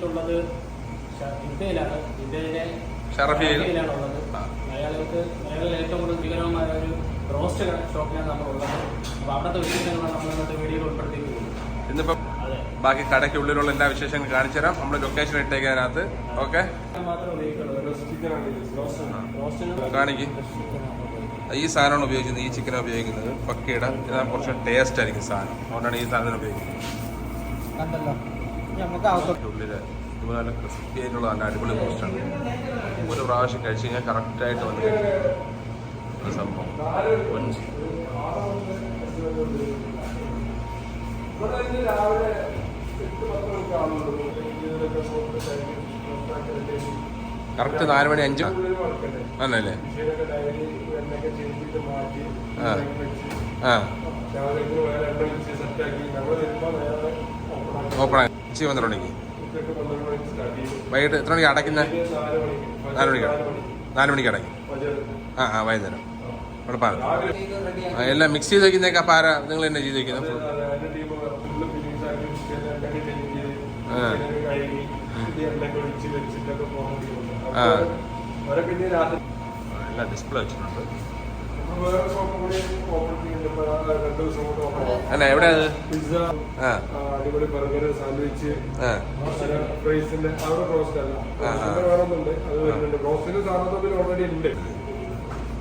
എത്തിയിട്ടുള്ളത് ഷ- ജിദ്ദയിലാണ് ജിദ്ദയിലെ. ഷറഫിയയിലാണുള്ളത് ആ. അയാൾക്ക് മലയാളികൾ ഏറ്റവും കൂടുതൽ വികലമായ ഒരു റോസ്റ്റ് ഷോപ്പിലാണ് നമ്മളുള്ളത്. അപ്പോൾ അവിടുത്തെ വിശേഷങ്ങളാണ് നമ്മൾ ഇന്നത്തെ വീഡിയോയിൽ ഉൾപ്പെടുത്തിയിട്ടുള്ളത് ഇന്നിപ്പം ബാക്കി കടയ്ക്കുള്ളിലുള്ള എല്ലാ വിശേഷങ്ങളും കാണിച്ചു തരാം. നമ്മൾ ലൊക്കേഷൻ ഇട്ടേക്ക് അതിനകത്ത് ഓക്കെ കാണിക്ക്. ഈ സാധനമാണ് ഉപയോഗിക്കുന്നത്. ഈ ചിക്കനാണ് ഉപയോഗിക്കുന്നത്. പക്കയുടെ ഇതാണ് കുറച്ച് ടേസ്റ്റ് ആയിരിക്കും സാധനം. അതുകൊണ്ടാണ് ഈ സാധനം ഉപയോഗിക്കുന്നത്. കണ്ടല്ലോ. ഉള്ളിൽ ഇതുപോലെ ക്രിസ്പി ആയിട്ടുള്ള നല്ല അടിപൊളി റോസ്റ്റാണ് ഒരു പ്രാവശ്യം കഴിച്ച് കഴിഞ്ഞാൽ കറക്റ്റായിട്ട് വന്ന് കഴിക്കും. സംഭവം. കറക്റ്റ് നാല് മണി അഞ്ച്. അല്ലല്ലേ ആ. ആ. ഓപ്പൺ ഉച്ച പന്ത്രണ്ട് മണിക്ക്. വൈകിട്ട് എത്ര മണിക്ക് അടയ്ക്കുന്നത് നാല് മണിക്ക് നാല് മണിക്ക് അടയ്ക്കും. ആ ആ വൈകുന്നേരം. ഉറപ്പാണ്. എല്ലാം മിക്സ് ചെയ്ത് വെക്കുന്നേക്ക് അപ്പം ആരാ? നിങ്ങൾ തന്നെ ചെയ്ത് വെക്കുന്നത് ഫുൾ ആ. എല്ലാം ഡിസ്പ്ലേ വെച്ചിട്ടുണ്ട്. അല്ല എവിടെ അത്? പിസ്സ ആ. ആ, അടിപൊളി ബർഗർ സാൻഡ്വിച്ച് ആ. ഫ്രൈസിന്റെ അവിടെ റോസ്റ്റ് അല്ല. റോസ്റ്റിന്റെ വേണമെന്നുണ്ട് അത് വരുന്നുണ്ട്. റോസ്റ്റിന്റെ സാധനത്തിൽ ഓൾറെഡി ഉണ്ട്.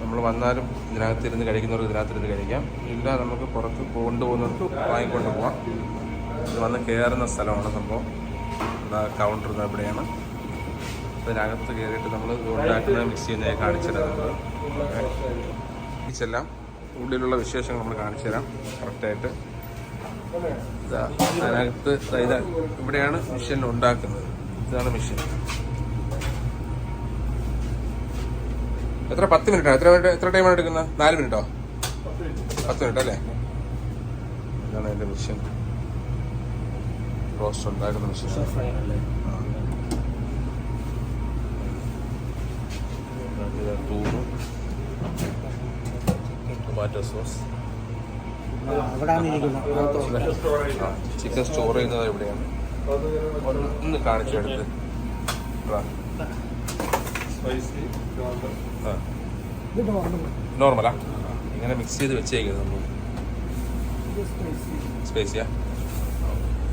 നമ്മൾ വന്നാലും ഇതിനകത്ത് ഇരുന്ന് കഴിക്കുന്നവർക്ക് ഇതിനകത്ത് ഇരുന്ന് കഴിക്കാം. ഇല്ല നമുക്ക് പുറത്ത് കൊണ്ടുപോകുന്നവർക്ക് വാങ്ങിക്കൊണ്ട് പോവാം. ഇത് വന്ന് കയറുന്ന സ്ഥലമാണ് സംഭവം. കൗണ്ടർ ഇവിടെയാണ്. അതിനകത്ത് കയറിയിട്ട് നമ്മൾ ഉണ്ടാക്കുന്ന മിക്സ് ചെയ്യുന്നത് കാണിച്ചു എല്ലാം ഉള്ളിലുള്ള വിശേഷങ്ങൾ നമ്മൾ കാണിച്ചു തരാം കറക്റ്റായിട്ട് അതിനകത്ത് ഇതാ ഇവിടെയാണ് മിഷ്യൻ ഉണ്ടാക്കുന്നത്. ഇതാണ് മിഷ്യൻ എത്ര? പത്ത് മിനിറ്റാണ് എത്ര മിനിറ്റ് എത്ര ടൈമാണ് എടുക്കുന്നത്? നാല് മിനിറ്റോ പത്ത് മിനിറ്റ് അല്ലേ? ഇതാണ് എന്റെ മിഷൻ റോസ്റ്റ് ഉണ്ടാക്കുന്ന mission tomato sauce chicken store ചെയ്യുന്നത് എവിടെയാണ് ഒന്ന് കാണിച്ചെടുത്ത് സ്പൈസി ആ. ഇത് നോർമൽ നോർമലാ ഇങ്ങനെ മിക്സ് ചെയ്ത് വെച്ചേക്കുന്നത് നമ്മൾ സ്പേസിയാ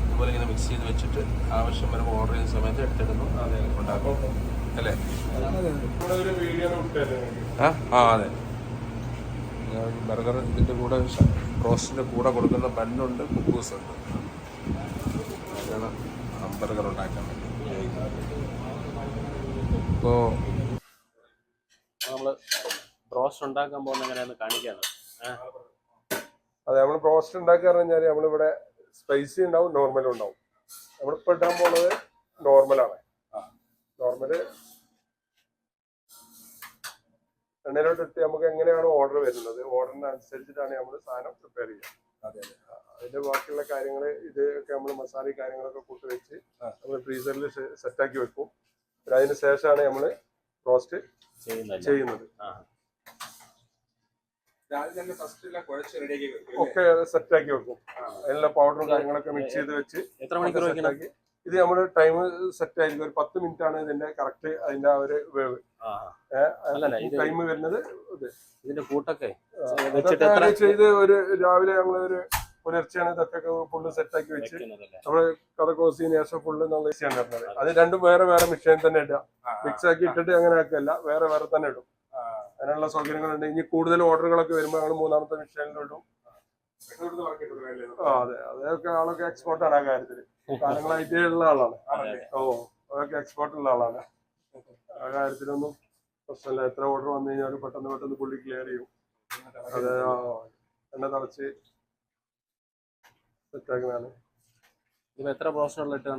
അതുപോലെ ഇങ്ങനെ മിക്സ് ചെയ്ത് വെച്ചിട്ട് ആവശ്യം വരുമ്പോൾ ഓർഡർ ചെയ്യുന്ന സമയത്ത് എടുത്തിടുന്നു. ഉണ്ടാക്കും അല്ലേ? ആ? ആ അതെ. ബർഗർ ഇതിന്റെ കൂടെ റോസ്റ്റിന്റെ കൂടെ കൊടുക്കുന്ന ബണ്ണുണ്ട് കുക്കൂസ് ഉണ്ട് അതാണ് ബർഗർ ഉണ്ടാക്കാൻ വേണ്ടി ഇപ്പോൾ നമ്മൾ റോസ്റ്റ് ഉണ്ടാക്കാൻ പോകുന്ന എങ്ങനെയാന്ന് കാണിക്കാണ് അതെ നമ്മൾ റോസ്റ്റ് ഉണ്ടാക്കുക പറഞ്ഞാൽ നമ്മളിവിടെ സ്പൈസി ഉണ്ടാവും നോർമലും ഉണ്ടാവും. നമ്മളിപ്പോൾ ഇടാൻ പോണത് നോർമലാണ് നോർമൽ എണ്ണയിലോട്ട് ഇട്ട് നമുക്ക് എങ്ങനെയാണ് ഓർഡർ വരുന്നത്? ഓർഡറിന് അനുസരിച്ചിട്ടാണ് നമ്മൾ സാധനം പ്രിപ്പയർ ചെയ്യുക. അതിന്റെ ബാക്കിയുള്ള കാര്യങ്ങൾ ഇതൊക്കെ നമ്മൾ മസാല കാര്യങ്ങളൊക്കെ കൂട്ടി വെച്ച് നമ്മൾ ഫ്രീസറിൽ സെറ്റാക്കി വെക്കും. പിന്നെ അതിന് ശേഷമാണ് നമ്മൾ റോസ്റ്റ് ചെയ്യുന്നത്. ആ. ഒക്കെ സെറ്റാക്കി വെക്കും. അതിനുള്ള പൗഡറും കാര്യങ്ങളൊക്കെ മിക്സ് ചെയ്ത് വെച്ച് എത്ര മണിക്കൂർ ഇത് നമ്മുടെ ടൈം സെറ്റ് ആയിരിക്കും. ഒരു പത്ത് മിനിറ്റ് ആണ് ഇതിന്റെ കറക്റ്റ് അതിന്റെ ആ ഒരു വേവ്. ടൈം വരുന്നത് ഇത്. ഇതിന്റെ കൂട്ടൊക്കെ ഇത് ഒരു രാവിലെ നമ്മളൊരു ഒരു പുലർച്ചെയാണ് ഇതൊക്കെ ഫുള്ള് സെറ്റാക്കി വെച്ച് നമ്മൾ നമ്മൾ കഥകോസിന് ശേഷം ഫുള്ള് നല്ല ഈസിയാണ് വരുന്നത് അത്. രണ്ടും വേറെ വേറെ മെഷീൻ തന്നെ ഇടുക. മിക്സ് ആക്കി ഇട്ടിട്ട് അങ്ങനെ ആക്കല്ല വേറെ വേറെ തന്നെ ഇടും. അതിനുള്ള സൗകര്യങ്ങളുണ്ട്. ഇനി കൂടുതൽ ഓർഡറുകളൊക്കെ വരുമ്പോൾ ഞങ്ങൾ മൂന്നാമത്തെ മെഷീനിൽ ഇടും. ആ. അതെ. അതൊക്കെ ആളൊക്കെ എക്സ്പോർട്ടാണ് ആ കാര്യത്തിൽ. കാലങ്ങളായിട്ട് ഉള്ള ആളാണ് ഓ അതൊക്കെ എക്സ്പോർട്ട് ഉള്ള ആളാണ്. ആ കാര്യത്തിലൊന്നും പ്രശ്നമില്ല. എത്ര ഓർഡർ വന്നു കഴിഞ്ഞാലും പെട്ടെന്ന് പെട്ടെന്ന് പുള്ളി ക്ലിയർ ചെയ്യും. അതെ എണ്ണ തളച്ച് സെറ്റാക്കുന്നതാണ് ഇത് എത്ര പ്രോസസ്സുകളിൽ ഇട്ട്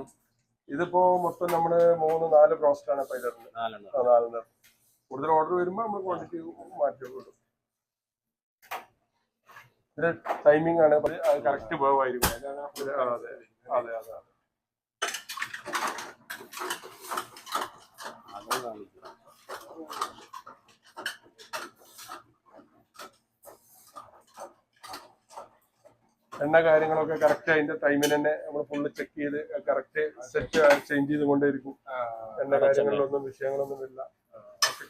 ഇതിപ്പോ മൊത്തം നമ്മൾ മൂന്ന് നാല് പ്രോസ്റ്റ് ആണ് പൈലറിന് നാലെണ്ണം. കൂടുതൽ ഓർഡർ വരുമ്പോൾ നമ്മൾ ക്വാണ്ടിറ്റി മാറ്റി കൊടുക്കും ഇതിന് ടൈമിംഗ് ആണ്. കറക്റ്റ് വേവ് ആയിരിക്കും. ഇത് ആ, അതെ. അതെ എണ്ണ കാര്യങ്ങളൊക്കെ കറക്റ്റ് അതിന്റെ ടൈമിന് തന്നെ നമ്മൾ ഫുള്ള് ചെക്ക് ചെയ്ത് കറക്റ്റ് സെറ്റ് ചേഞ്ച് ചെയ്തുകൊണ്ടേയിരിക്കും. എണ്ണ കാര്യങ്ങളിലൊന്നും വിഷയങ്ങളൊന്നും ഇല്ല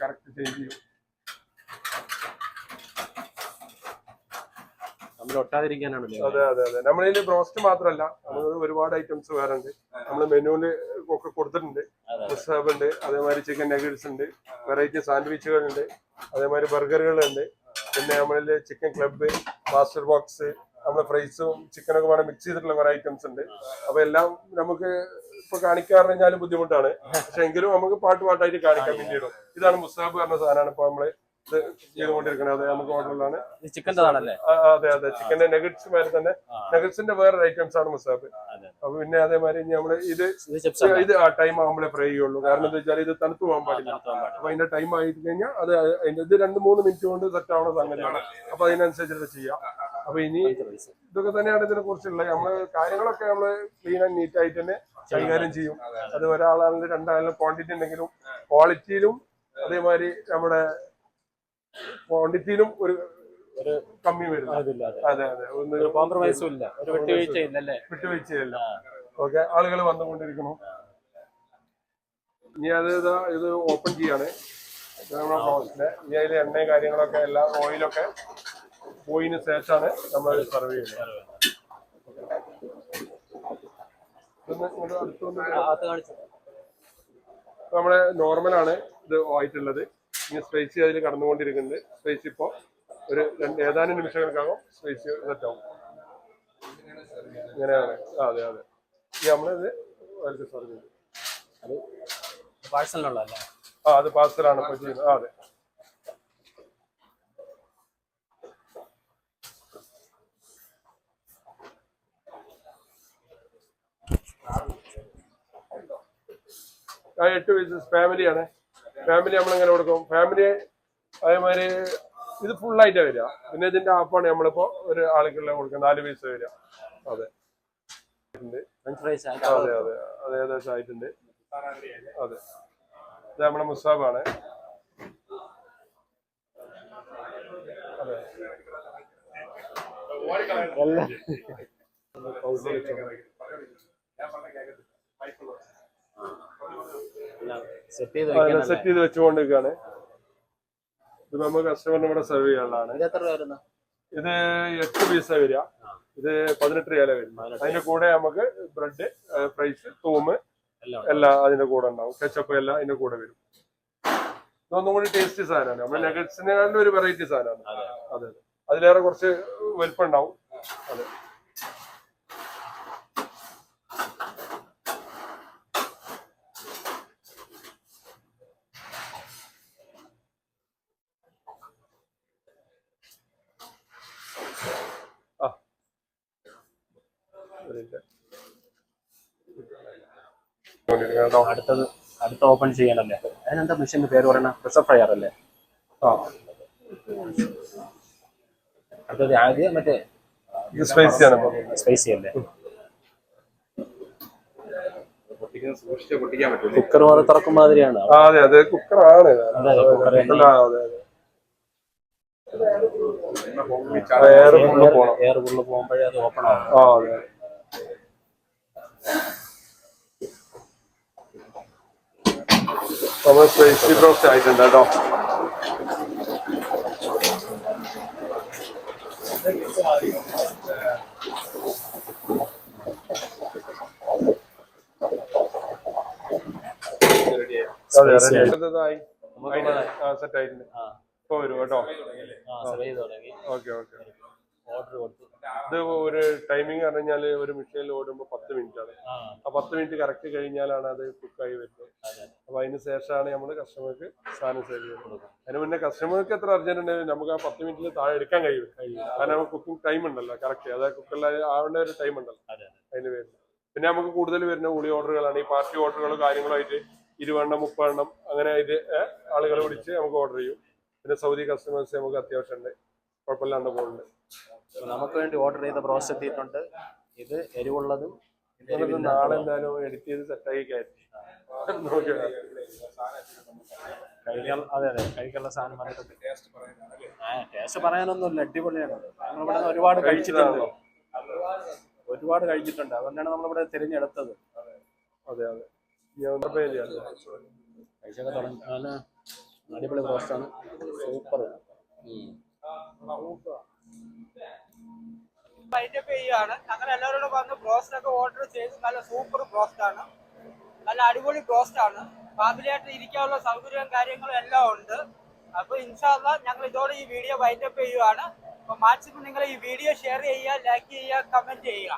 കറക്റ്റ് ചേഞ്ച് ചെയ്യും. നമ്മൾ ഒട്ടാതിരിക്കാനാണ് അതെ അതെ അതെ. നമ്മളിതിൽ ബ്രോസ്റ്റ് മാത്രമല്ല. നമ്മൾ ഒരുപാട് ഐറ്റംസ് വേറെ ഉണ്ട് നമ്മൾ മെനുവിൽ ഒക്കെ കൊടുത്തിട്ടുണ്ട്. ഉണ്ട് അതേമാതിരി ചിക്കൻ നഗറ്റ്സ് ഉണ്ട് വെറൈറ്റി സാൻഡ്വിച്ചുകൾ ഉണ്ട് അതേമാതിരി ബർഗറുകൾ ഉണ്ട് പിന്നെ നമ്മളിൽ ചിക്കൻ ക്ലബ് മാസ്റ്റർ ബോക്സ് നമ്മുടെ ഫ്രൈസും ചിക്കനൊക്കെ വേണം മിക്സ് ചെയ്തിട്ടുള്ള കുറെ ഐറ്റംസ് ഉണ്ട്. അപ്പൊ എല്ലാം നമുക്ക് ഇപ്പൊ കാണിക്കാറ് കഴിഞ്ഞാലും ബുദ്ധിമുട്ടാണ്. പക്ഷെ എങ്കിലും നമുക്ക് പാട്ട് പാട്ടായിട്ട് കാണിക്കാൻ പിന്നീടും ഇതാണ് മുസ്താബ് പറഞ്ഞ സാധനമാണ്. ഇപ്പൊ നമ്മൾ ചെയ്തുകൊണ്ടിരിക്കുന്നത്. അത് നമുക്ക് ചിക്കന്റെതാണല്ലേ? ആ, അതെ അതെ. ചിക്കന്റെ നെഗറ്റ്സ് മാതിരി തന്നെ. നെഗറ്റ്സിന്റെ വേറെ ഐറ്റംസ് ആണ് മുസാബ് അതെ. അപ്പൊ പിന്നെ അതേമാതിരി ഇനി നമ്മൾ ഇത് ഇത് ആ ടൈം ആകുമ്പോഴേ ഫ്രൈ ചെയ്യുള്ളൂ. കാരണം എന്താ വെച്ചാൽ ഇത് തണുത്ത് പോകാൻ പാടില്ല. അപ്പൊ അതിന്റെ ടൈം ആയി കഴിഞ്ഞാൽ അത് ഇത് രണ്ട് മൂന്ന് മിനിറ്റ് കൊണ്ട് സെറ്റ് ആവുന്ന സംഗതിയാണ്. അപ്പൊ അതിനനുസരിച്ചിട്ട് ചെയ്യാം. അപ്പൊ ഇനി ഇതൊക്കെ തന്നെയാണ് ഇതിനെ കുറിച്ചുള്ളത്. നമ്മൾ കാര്യങ്ങളൊക്കെ നമ്മൾ ക്ലീൻ ആൻഡ് നീറ്റ് ആയിട്ട് തന്നെ കൈകാര്യം ചെയ്യും. അത് ഒരാളാണെങ്കിലും രണ്ടാണെങ്കിലും ക്വാണ്ടിറ്റി ഉണ്ടെങ്കിലും ക്വാളിറ്റിയിലും അതേമാതിരി നമ്മുടെ ക്വാണ്ടിറ്റിയിലും ഒരു കമ്മി വരുന്നു അതെ. അതെ അതെ. ഒന്ന് ഒരു കോംപ്രമൈസും ഇല്ല. ഒരു വിട്ടുവീഴ്ചയില്ല അല്ലേ വിട്ടുവീഴ്ചയില്ല ഓക്കെ ആളുകൾ വന്നുകൊണ്ടിരിക്കുന്നു. ഇനി അത് ഇതാ ഓപ്പൺ ചെയ്യാണ്. നമ്മുടെ ഇനി അതിൽ എണ്ണയും കാര്യങ്ങളൊക്കെ എല്ലാം ഓയിലൊക്കെ പോയിന് ശേഷമാണ് നമ്മൾ സർവ് ചെയ്യുന്നത്. അടുത്തുകൊണ്ട് നമ്മുടെ നോർമലാണ് ഇത് ആയിട്ടുള്ളത്. ഇനി സ്പൈസി അതിൽ കടന്നുകൊണ്ടിരിക്കുന്നുണ്ട്. സ്പേസ് ഇപ്പോൾ ഒരു രണ്ട് ഏതാനും നിമിഷങ്ങൾക്കാകും സ്പേസ് സെറ്റ് ആവും. ഇങ്ങനെയാണ്. അതെ അതെ. ഈ നമ്മളിത് വലിയ സർവീസ് അത് പാഴ്സലിനുള്ളതല്ലേ? ആ അത് പാർസലാണ് ഇപ്പോൾ ചെയ്യുന്നത്. അതെ. എട്ട് പീസസ് ഫാമിലിയാണ് ഫാമിലി നമ്മൾ എങ്ങനെ കൊടുക്കും. ഫാമിലി അതേമാതിരി ഇത് ഫുള്ളായിട്ടാണ് വരിക. പിന്നെ ഇതിന്റെ ആപ്പാണ് നമ്മളിപ്പോ ഒരു ആൾക്കുള്ള കൊടുക്കുക നാല് പീസ് വരിക. അതെ. അതെ അതെ. അതെ ഏകദേശം ആയിട്ടുണ്ട്. അതെ. ഇത് നമ്മുടെ മുസാബാണ് അതെ. വെക്കാനല്ലേ സെറ്റ് ചെയ്ത് വെച്ചുകൊണ്ടിരിക്കുകയാണ്. ഇത് നമ്മൾ കസ്റ്റമറിന് ഇവിടെ സെർവ് ചെയ്യാനുള്ളതാണ്. ഇത് എട്ട് പീസ വരിക. ഇത് പതിനെട്ട് രൂപ വരും അതിന്റെ കൂടെ നമുക്ക് ബ്രെഡ് ഫ്രൈസ് തൂമ് എല്ലാം അതിന്റെ കൂടെ ഉണ്ടാവും. കെച്ചപ്പ് എല്ലാം അതിന്റെ കൂടെ വരും. ഇതൊന്നും കൂടി ടേസ്റ്റി സാധനമാണ്. നമ്മുടെ നഗറ്റ്സിനെക്കാളും ഒരു വെറൈറ്റി സാധനമാണ്. അതെ. അതിലേറെ കുറച്ച് വലിപ്പം ഉണ്ടാവും. അതെ. അടുത്തത് അടുത്ത ഓപ്പൺ ചെയ്യാനല്ലേ? അതിനെന്താ മെഷീന്റെ പേര് പറയണ? പ്രഷർ ഫ്രയർ അല്ലേ? ആ. അടുത്തത് ആദ്യം മറ്റേ സ്പൈസി ആണ് സ്പൈസി അല്ലേ? സൂക്ഷിച്ച് പൊട്ടിക്കാൻ പറ്റും കുക്കർ പോലെ തുറക്കും മാതിരിയാണ്. അതെ അതെ കുക്കറാണ് എയർ ഫുള്ള് പോകുമ്പോഴേ അത് ഓപ്പൺ ആവും ആ അതെ നമ്മൾ സ്പൈസി ബ്രോസ്റ്റ് ആയിട്ടുണ്ട് കേട്ടോ സെറ്റ് ആയിട്ടുണ്ട്. ഇപ്പൊ വരും കേട്ടോ? Okay okay. ഓർഡർ കൊടുത്തു. ഇത് ഒരു ടൈമിംഗ് പറഞ്ഞു കഴിഞ്ഞാൽ ഒരു മെഷീനിൽ ഓടുമ്പോൾ പത്ത് മിനിറ്റ് ആണ്. ആ. പത്ത് മിനിറ്റ് കറക്റ്റ് കഴിഞ്ഞാലാണ് അത് കുക്കായി വരുന്നത്. അപ്പൊ അതിന് ശേഷമാണ് നമ്മൾ കസ്റ്റമർക്ക് സാധനം സെർവ് ചെയ്യുന്നത്. അതിന് മുന്നേ കസ്റ്റമർക്ക് എത്ര അർജന്റ് ഉണ്ടെങ്കിലും നമുക്ക് ആ പത്ത് മിനിറ്റിൽ താഴെ എടുക്കാൻ കഴിയും. കാരണം നമുക്ക് കുക്കിംഗ് ടൈം ഉണ്ടല്ലോ കറക്റ്റ് അതായത് കുക്കറിൽ ആവേണ്ട ഒരു ടൈം ഉണ്ടല്ലോ അതെ അതെ. അതിന് വരുന്നത് പിന്നെ നമുക്ക് കൂടുതൽ വരുന്ന ഉളി ഓർഡറുകളാണ് ഈ പാർട്ടി ഓർഡറുകളും കാര്യങ്ങളുമായിട്ട് ഇരുപതെണ്ണം മുപ്പതെണ്ണം അങ്ങനെ ആയിട്ട് ആളുകളെ വിളിച്ച് നമുക്ക് ഓർഡർ ചെയ്യും. പിന്നെ സൗദി കസ്റ്റമേഴ്സ് നമുക്ക് അത്യാവശ്യമുണ്ട്. കുഴപ്പമില്ലാണ്ട് പോകുന്നുണ്ട്. നമുക്ക് വേണ്ടി ഓർഡർ ചെയ്ത ബ്രോസ്റ്റ് എത്തിയിട്ടുണ്ട്. ഇത് എരിവുള്ളതും നാളെ എന്തായാലും എഡിറ്റ് ചെയ്ത് സെറ്റാക്കി കയറ്റി. നോക്കി കഴിക്കാൻ അതെ അതെ കഴിക്കാനുള്ള സാധനം വന്നിട്ടുണ്ട്. ആ ടേസ്റ്റ് പറയാനൊന്നുമില്ല അടിപൊളിയാണ്. ഞങ്ങൾ ഇവിടെ ഒരുപാട് കഴിച്ചിട്ടുണ്ട്? ഒരുപാട് കഴിച്ചിട്ടുണ്ട്. അതുകൊണ്ടാണ് നമ്മളിവിടെ തിരഞ്ഞെടുത്തത്. അതെ. അതെ കഴിച്ചൊക്കെ തുടങ്ങി അടിപൊളി ബ്രോസ്റ്റാണ് സൂപ്പർ. വൈൻഡപ്പ് ചെയ്യുകയാണ് ഞങ്ങൾ എല്ലാവരോടും വന്ന് ബ്രോസ്റ്റ് ഒക്കെ ഓർഡർ ചെയ്ത് നല്ല സൂപ്പർ ബ്രോസ്റ്റ് ആണ്. നല്ല അടിപൊളി ബ്രോസ്റ്റ് ആണ്. ഫാമിലിയായിട്ട് ഇരിക്കാനുള്ള സൗകര്യവും കാര്യങ്ങളും എല്ലാം ഉണ്ട്. അപ്പൊ ഇൻഷാല്ല ഞങ്ങൾ ഇതോടെ ഈ വീഡിയോ വൈൻഡപ്പ് ചെയ്യുകയാണ് അപ്പൊ മാക്സിമം നിങ്ങൾ ഈ വീഡിയോ ഷെയർ ചെയ്യുക ലൈക്ക് ചെയ്യുക കമന്റ് ചെയ്യുക.